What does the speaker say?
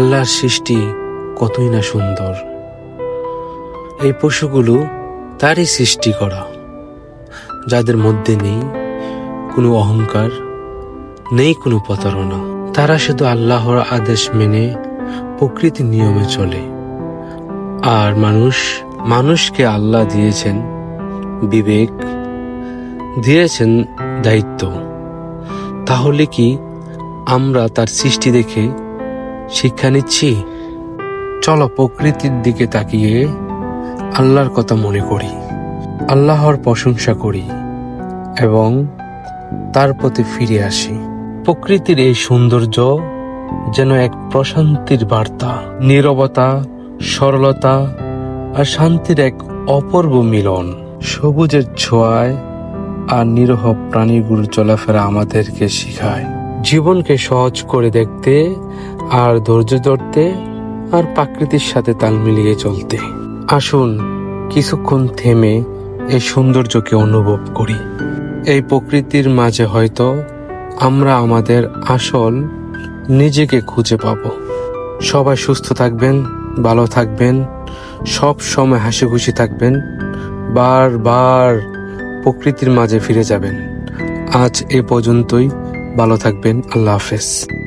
আল্লাহর সৃষ্টি কতই না সুন্দর। এই পশুগুলো তারই সৃষ্টি করা, যাদের মধ্যে নেই কোনো অহংকার, নেই কোনো প্রতারণা। তারা শুধু আল্লাহর আদেশ মেনে প্রকৃতির নিয়মে চলে। আর মানুষ, মানুষকে আল্লাহ দিয়েছেন, বিবেক দিয়েছেন দায়িত্ব। তাহলে কি আমরা তার সৃষ্টি দেখে শিক্ষা নিচ্ছি। চলো প্রকৃতির দিকে তাকিয়ে আল্লাহর কথা মনে করি, আল্লাহর প্রশংসা করি এবং তার প্রতি ফিরে আসি। প্রকৃতির এই সৌন্দর্য যেন এক প্রশান্তির বার্তা, নীরবতা, সরলতা আর শান্তির এক অপূর্ব মিলন। সবুজের ছোঁয়ায় আর নিরহ প্রাণীগুলো চলাফেরা আমাদেরকে শেখায়। জীবনকে সহজ করে দেখতে আর ধৈর্য ধরতে আর প্রাকৃতির সাথে তাল মিলিয়ে চলতে। আসুন কিছুক্ষণ থেমে এই সৌন্দর্যকে অনুভব করি। এই প্রকৃতির মাঝে হয়তো আমরা আমাদের আসল নিজেকে খুঁজে পাব। সবাই সুস্থ থাকবেন, ভালো থাকবেন, সব সময় হাসি খুশি থাকবেন, বারবার প্রকৃতির মাঝে ফিরে যাবেন। আজ এ পর্যন্তই, ভালো থাকবেন, আল্লাহ হাফেজ।